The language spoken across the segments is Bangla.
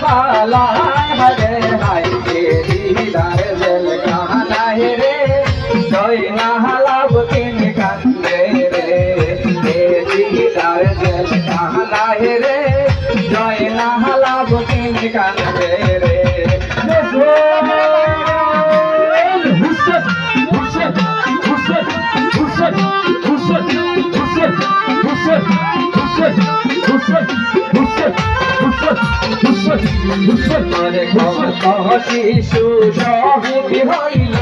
Bala, hare, hare, hare, hare, hare, শিশু সহি হইল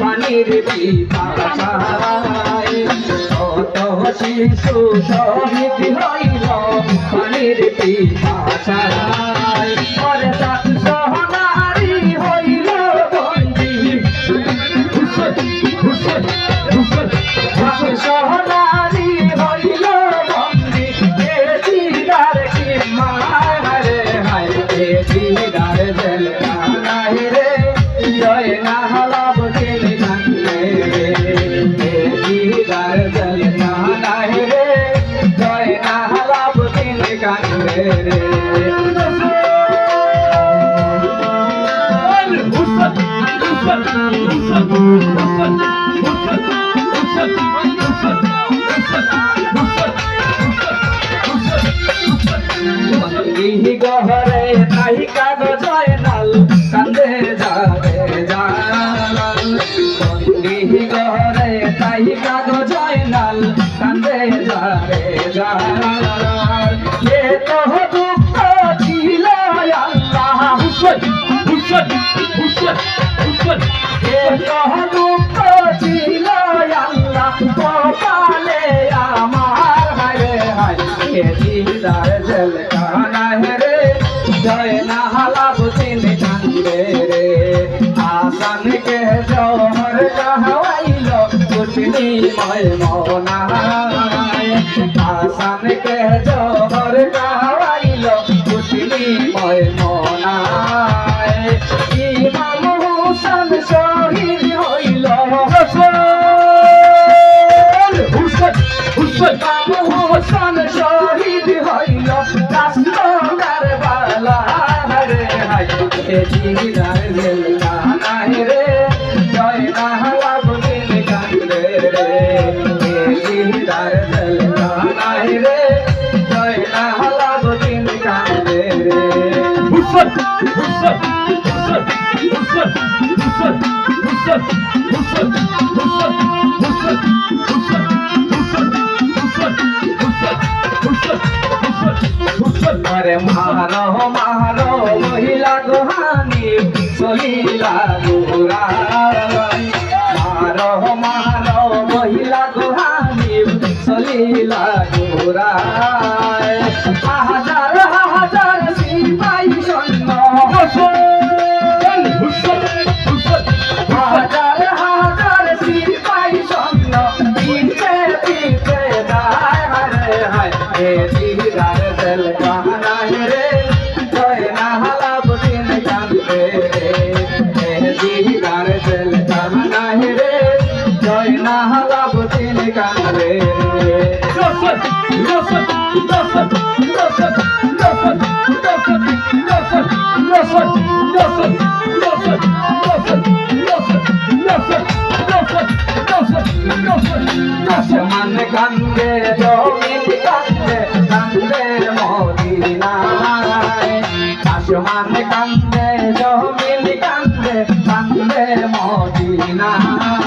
পানির পিপাসায়। কত শিশু সহি হইল পানির পিপাসায়। সহনা गहरे नाही कागज़ नाल कंदे जावे जाल। ही गहरे नाही कागज़ नाल कंदे जावे जाल। ये तो दुख दिला अल्लाह हुसन हुसन। জয় না হালা বুঝিন রে আসান কে জহর কাহাইল বুঝনি ময় মনা আসান কে জহর কাহাইল বুঝনি রে মারো মারো, মহিলা গোহানি সহিলা গোরা। মারো মারো, মহিলা গোহানি সলিলা গোরা। হাজার হাজার আসমান কান্দে জমিন কান্দে কান্দে মদিনায় আসমান কান্দে জমিন কান্দে কান্দে মদিনায়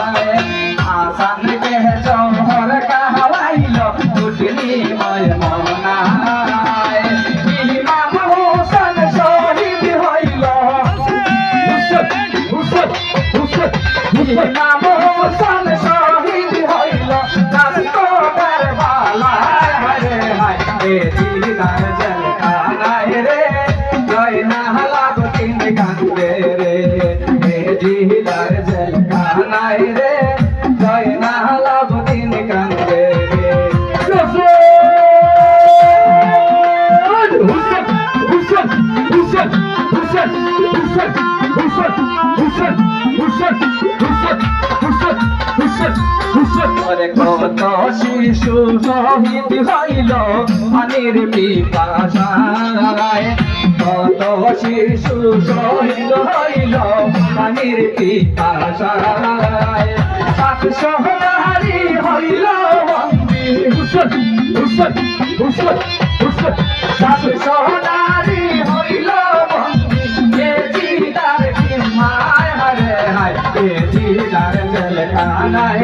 দিদার জলকানায় রে জয় না লাবতিন কান্দে রে এ দিদার জলকানায় রে জয় না লাবতিন কান্দে রে ওরে কত শিশু শহীদ হইল পানির পিপাসায়। কত শিশু শহীদ হইল পানির পিপাসায়। সাত সহনারী হইল বন্দী হইল বন্দী হরে হায়।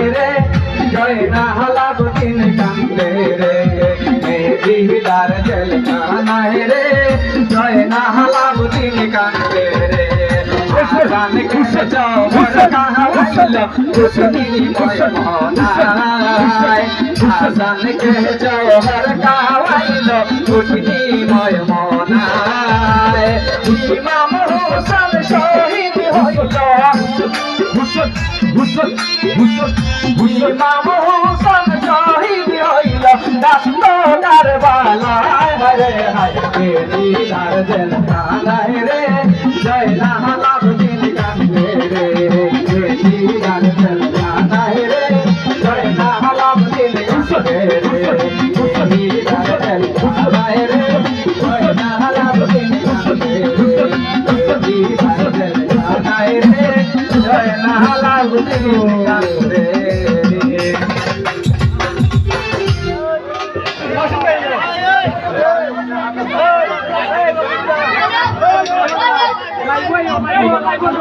হলাব দিন কান্দে রে। দিদার জল কানায় রে। জয় না হলাব দিন কান্দে রে। গান কিসে যাও মর কাহা হইল কুসনি ময় মনায় হাসান কে যাও মর কাহা হইল কুসনি ময় মনায় ইমাম হোসেন শহীদ হইল ইমাম হোসেন। দিদার জল কানায় রে জয় না লাভ দিন কান্দে রে কে দিদার জল কানায় রে জয় না লাভ দিন কান্দে রে কে দিদার জল কানায় রে জয় না লাভ দিন কান্দে রে কে দিদার জল কানায় রে জয়